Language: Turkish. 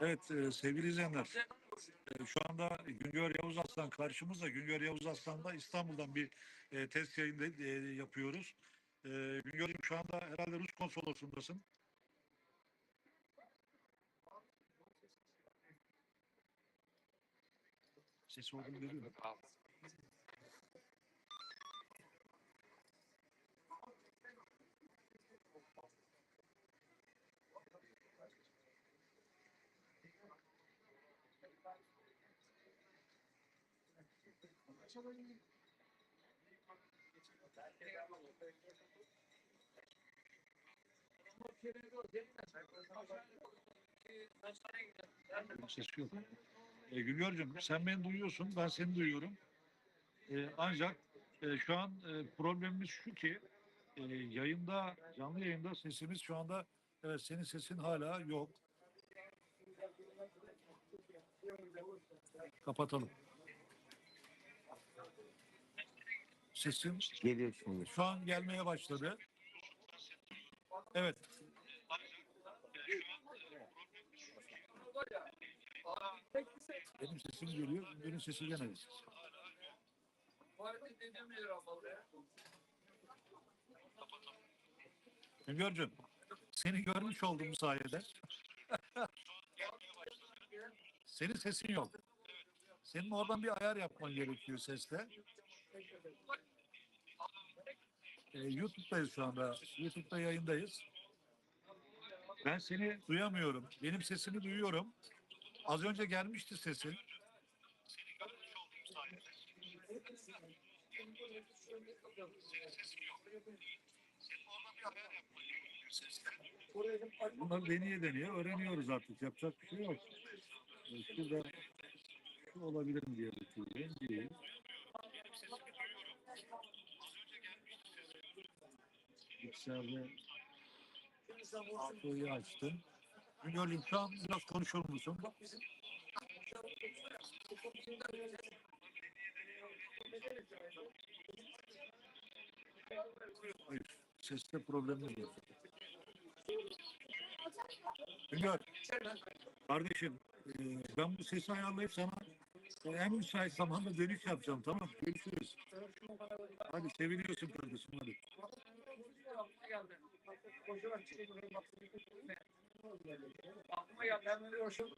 Evet e, sevgili izleyenler e, şu anda Güngör Yavuz Aslan karşımızda. Güngör Yavuz Aslan'da İstanbul'dan bir e, test yayını e, yapıyoruz. E, Güngör'cüğüm şu anda herhalde Rus konsolosundasın. Sesi olduğunu Sesi yok. E, Güngör'cüğüm sen beni duyuyorsun, ben seni duyuyorum. E, ancak e, şu an e, problemimiz şu ki e, yayında, canlı yayında sesimiz şu anda evet senin sesin hala yok. Kapatalım. Sesin Geliyor şimdi. şu an gelmeye başladı. Evet. Benim sesim geliyor, benim sesi gelmedi. Güngör'cüğüm, seni görmüş oldum sayede. Senin sesin yok. Senin oradan bir ayar yapman gerekiyor sesle. Ee, YouTube'dayız şu anda. YouTube'da yayındayız. Ben seni duyamıyorum. Benim sesimi duyuyorum. Az önce gelmişti sesin. Bunları deneye deneye öğreniyoruz artık. Yapacak bir şey yok. Ee, Şurada şu olabilir mi diye bakıyorum. Değil. Bilgisayarda Auto'yu açtım. Güngör'cüğüm şu biraz konuşur musun? Hayır. Seste problemimiz yok. Güngör. Kardeşim e, ben bu sesi ayarlayıp sana en müsait zamanda dönüş yapacağım tamam? Görüşürüz. Hadi seviliyorsun kardeşim hadi. Aklıma geldi. Hemen hoşum.